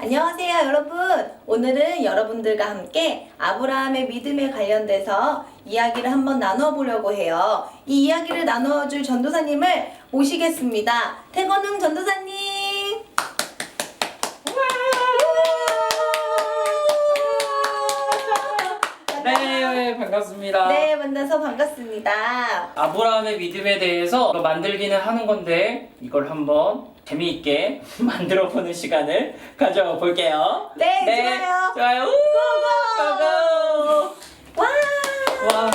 안녕하세요, 여러분. 오늘은 여러분들과 함께 아브라함의 믿음에 관련돼서 이야기를 한번 나눠 보려고 해요. 이 이야기를 나눠줄 전도사님을 모시겠습니다. 태건웅 전도사님. 네, 반갑습니다. 네, 만나서 반갑습니다. 아브라함의 믿음에 대해서 만들기는 하는 건데 이걸 한번 재미있게 만들어 보는 시간을 가져볼게요. 네, 좋아요. 좋아요. 우! 고고! 와! 와,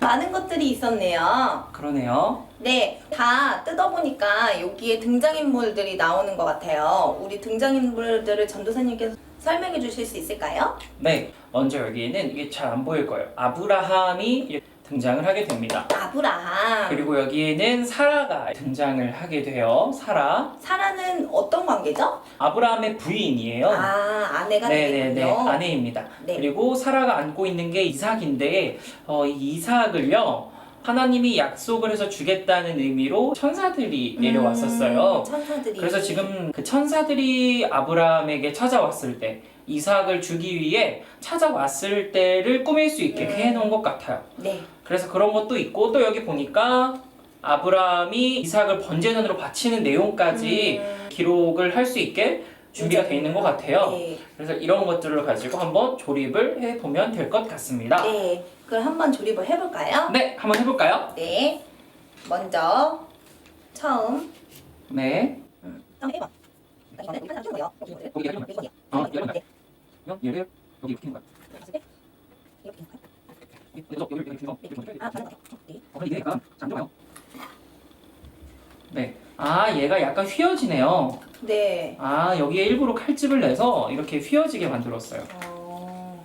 많은 것들이 있었네요. 그러네요. 네, 다 뜯어보니까 여기에 등장인물들이 나오는 것 같아요. 우리 등장인물들을 전도사님께서 설명해 주실 수 있을까요? 네, 먼저 여기에는 이게 잘 안 보일 거예요. 아브라함이 등장을 하게 됩니다. 아브라함. 그리고 여기에는 사라가 등장을 하게 돼요. 사라. 사라는 어떤 관계죠? 아브라함의 부인이에요. 아, 아내가 네네네 되겠군요. 아내입니다. 네. 그리고 사라가 안고 있는 게 이삭인데 어, 이 이삭을요 하나님이 약속을 해서 주겠다는 의미로 천사들이 내려왔었어요. 음, 천사들이. 그래서 지금 그 천사들이 아브라함에게 찾아왔을 때 이삭을 주기 위해 찾아왔을 때를 꾸밀 수 있게 음. 해놓은 것 같아요. 네. 그래서 그런 것도 있고 또 여기 보니까 아브라함이 이삭을 번제단으로 바치는 내용까지 음, 기록을 할 수 있게 준비가 돼 있는 것 같아요. 네. 그래서 이런 것들을 가지고 한번 조립을 해보면 될 것 같습니다. 네. 그럼 한번 조립을 해볼까요? 네, 한번 해볼까요? 네. 먼저 처음 네. 처음 1번. 이거는 우리 하나 거예요. 거기 열면 이거요. 어, 열면 네. 그럼 얘를 여기 이렇게 넣는 거야. 봤을 때 이렇게 할까요? 그래서 여기 넣어. 아. 네. 어, 이게 약간. 네. 아, 얘가 약간 휘어지네요. 네. 아, 여기에 일부러 칼집을 내서 이렇게 휘어지게 만들었어요. 어,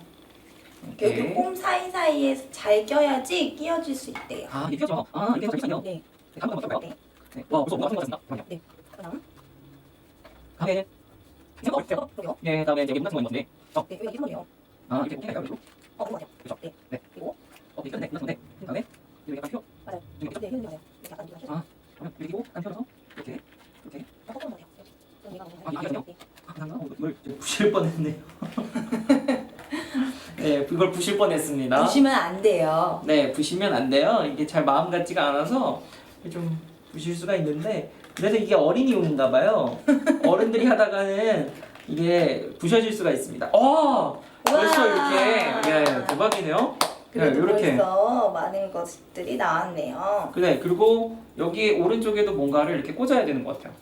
이렇게. 여기 홈 사이사이에 잘 껴야지 끼워질 수 있대요. 아, 이게 휘어져. 아, 이게 있네요. 네. 다음 한번 볼까요? 네. 네. 와, 무서워. 무서운 것 같습니다. 잠깐만요. 그다음 다음에 생각. 어, 그러게요. 네, 다음에 이제 문단 있는데. 어, 네, 여기 이거네요. 아, 이렇게 해요. 어, 그거 맞아요. 그죠? 네. 부실 뻔했네요. 네, 이걸 부실 뻔했습니다. 보시면 안 돼요. 네, 부시면 안 돼요. 이게 잘 마음 같지가 않아서 좀 부실 수가 있는데 그래서 이게 어린이 용인가 봐요. 어른들이 하다가는 이게 부셔질 수가 있습니다. 어, 벌써. 이렇게 예, 대박이네요. 네, 그래도 이렇게. 벌써 많은 것들이 나왔네요. 그래, 그리고 여기 오른쪽에도 뭔가를 이렇게 꽂아야 되는 것 같아요.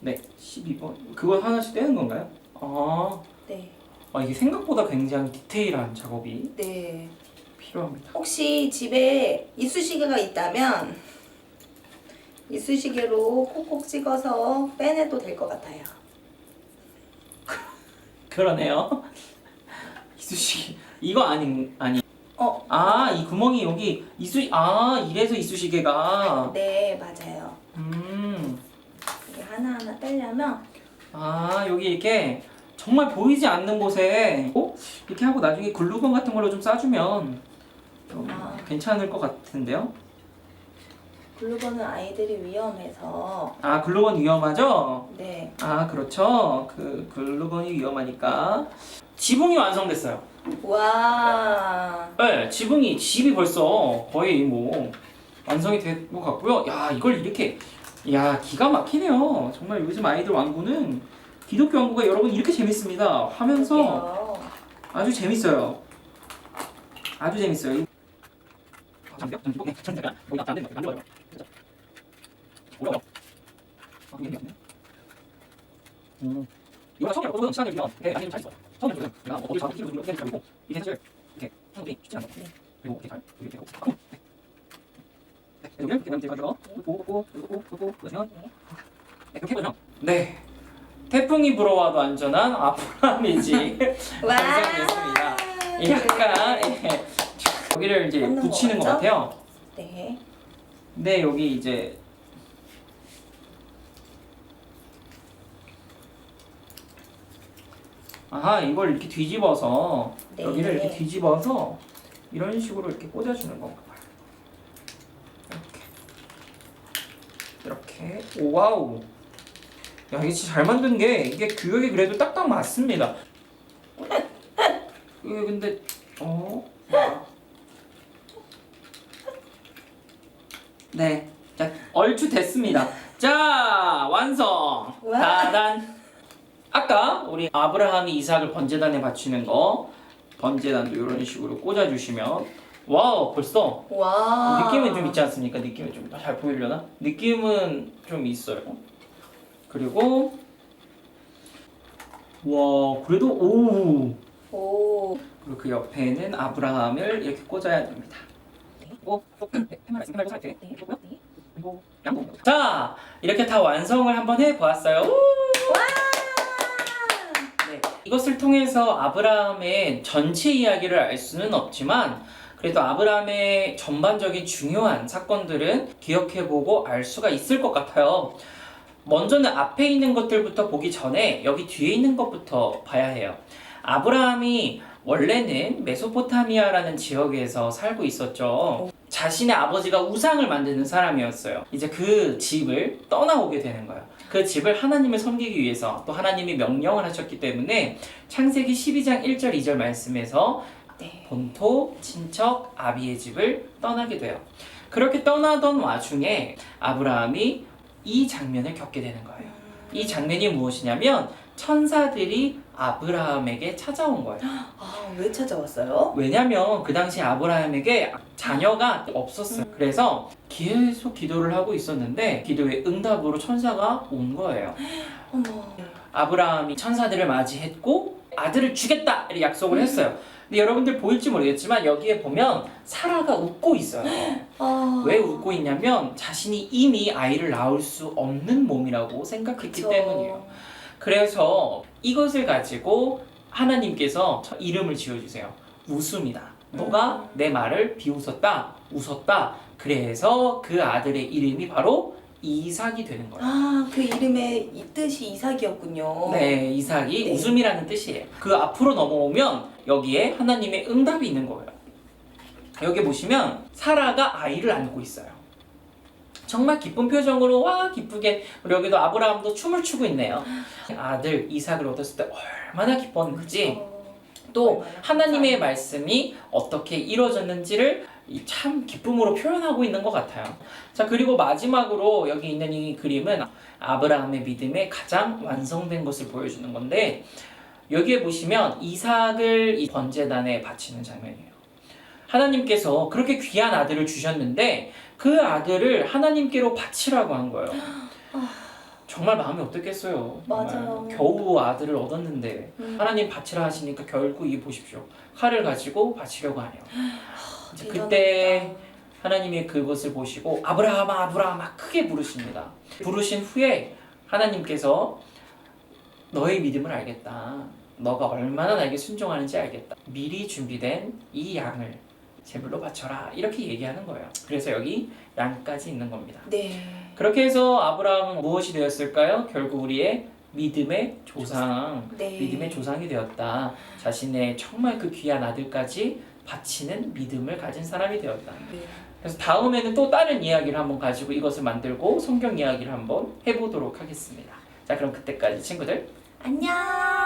네, 12번. 그거 하나씩 떼는 건가요? 아, 네. 아 이게 생각보다 굉장히 디테일한 작업이 네. 필요합니다. 혹시 집에 이쑤시개가 있다면 이쑤시개로 콕콕 찍어서 빼내도 될 것 같아요. 그러네요. 이쑤시개 이거 아니 아니. 어, 아 이 구멍이 여기 이쑤 아 이래서 이쑤시개가 네, 맞아요. 음. 이게 하나하나 떼려면 아 여기 이렇게 정말 보이지 않는 곳에 어? 이렇게 하고 나중에 글루건 같은 걸로 좀 싸주면 좀 아. 괜찮을 것 같은데요? 글루건은 아이들이 위험해서 아 글루건 위험하죠? 네. 아 그렇죠. 그 글루건이 위험하니까 지붕이 완성됐어요. 와. 네, 지붕이 집이 벌써 거의 뭐 완성이 된 것 같고요. 야 이걸 이렇게 야 기가 막히네요. 정말 요즘 아이들 왕구는 기독교 왕구가 여러분 이렇게 재밌습니다. 하면서. 아주 재밌어요. 아주 재밌어요. 이- 아, 잠시만요. 잠시만요. 네, 잠시만요. 거기 납치 안 되는 거 만들어요. 그렇죠. 어려워요. 아, 이게 재밌네. 음. 이거 처음 해보고 시간을 주면 네, 나중에 좀 잘했어요. 처음 해보면 내가 뭐 어디 잡을 필요도 이렇게 잘고 이게 사실 이렇게 하는 것이 쉽지 않아요. 네. 그리고 이렇게 잘 이렇게 하고 하고 네. 네, 여기를 이렇게 이렇게 가지고 꽂고 꽂고 꽂고 꽂고 그러면 네, 그렇게 해보면 네. 태풍이 불어와도 안전한 와. 완성됐습니다. 약간 예. 여기를 이제 거 붙이는 것 맞죠? 같아요. 네. 근데 여기 이제 아하 이걸 이렇게 뒤집어서 네. 여기를 이렇게 뒤집어서 이런 식으로 이렇게 꽂아주는 건가 봐요. 이렇게 이렇게 오, 와우 야 이게 진짜 잘 만든 게 이게 규격이 그래도 딱딱 맞습니다. 이게 근데 어? 네, 자 얼추 됐습니다. 자 완성. 와. 따단. 아까 우리 아브라함이 이삭을 번제단에 바치는 거 번제단도 이런 식으로 꽂아 주시면 와우 벌써 와. 느낌은 좀 있지 않습니까? 느낌은 좀 잘 보이려나? 느낌은 좀 있어요. 그리고 와 그래도 오 오. 그리고 그 옆에는 아브라함을 이렇게 꽂아야 됩니다. 그리고 해마라 말고 살때 그리고 양복. 자 이렇게 다 완성을 한번 해보았어요. 우! 네, 이것을 통해서 아브라함의 전체 이야기를 알 수는 없지만 그래도 아브라함의 전반적인 중요한 사건들은 기억해보고 알 수가 있을 것 같아요. 먼저는 앞에 있는 것들부터 보기 전에 여기 뒤에 있는 것부터 봐야 해요. 아브라함이 원래는 메소포타미아라는 지역에서 살고 있었죠. 자신의 아버지가 우상을 만드는 사람이었어요. 이제 그 집을 떠나오게 되는 거예요. 그 집을 하나님을 섬기기 위해서 또 하나님이 명령을 하셨기 때문에 창세기 12장 1절 2절 말씀에서 네. 본토 친척 아비의 집을 떠나게 돼요. 그렇게 떠나던 와중에 아브라함이 이 장면을 겪게 되는 거예요. 이 장면이 무엇이냐면 천사들이 아브라함에게 찾아온 거예요. 아, 왜 찾아왔어요? 왜냐면 그 당시 아브라함에게 자녀가 없었어요. 그래서 계속 기도를 하고 있었는데 기도의 응답으로 천사가 온 거예요. 어머. 아브라함이 천사들을 맞이했고 아들을 주겠다 이렇게 약속을 했어요. 근데 여러분들 보일지 모르겠지만 여기에 보면 사라가 웃고 있어요. 아. 왜 웃고 있냐면 자신이 이미 아이를 낳을 수 없는 몸이라고 생각했기 그쵸. 때문이에요. 그래서 이것을 가지고 하나님께서 이름을 지어주세요. 웃음이다. 너가 내 말을 비웃었다, 웃었다. 그래서 그 아들의 이름이 바로 이삭이 되는 거예요. 아, 그 이름의 이 뜻이 이삭이었군요. 네, 이삭이 네. 웃음이라는 뜻이에요. 그 앞으로 넘어오면 여기에 하나님의 응답이 있는 거예요. 여기 보시면 사라가 아이를 안고 있어요. 정말 기쁜 표정으로 와 기쁘게 우리 여기도 아브라함도 춤을 추고 있네요. 아들 이삭을 얻었을 때 얼마나 기뻤는지 그쵸. 또 얼마나 하나님의. 말씀이 어떻게 이루어졌는지를 이참 기쁨으로 표현하고 있는 것 같아요. 자 그리고 마지막으로 여기 있는 이 그림은 아브라함의 믿음의 가장 완성된 것을 보여주는 건데 여기에 보시면 이삭을 이 번제단에 바치는 장면이에요. 하나님께서 그렇게 귀한 아들을 주셨는데 그 아들을 하나님께로 바치라고 한 거예요. 정말 마음이 어떻겠어요. 정말. 맞아요. 겨우 아들을 얻었는데 음. 하나님 바치라 하시니까 결국 이 보십시오. 칼을 가지고 바치려고 하네요. 이제 대단하다. 그때 하나님이 그것을 보시고 아브라함아 아브라함아 크게 부르십니다. 부르신 후에 하나님께서 너의 믿음을 알겠다. 너가 얼마나 나에게 순종하는지 알겠다. 미리 준비된 이 양을 제물로 바쳐라. 이렇게 얘기하는 거예요. 그래서 여기 양까지 있는 겁니다. 네. 그렇게 해서 아브라함은 무엇이 되었을까요? 결국 우리의 믿음의 조상, 네. 믿음의 조상이 되었다. 자신의 정말 그 귀한 아들까지 바치는 믿음을 가진 사람이 되었다. 네. 그래서 다음에는 또 다른 이야기를 한번 가지고 이것을 만들고 성경 이야기를 한번 해보도록 하겠습니다. 자, 그럼 그때까지 친구들 안녕.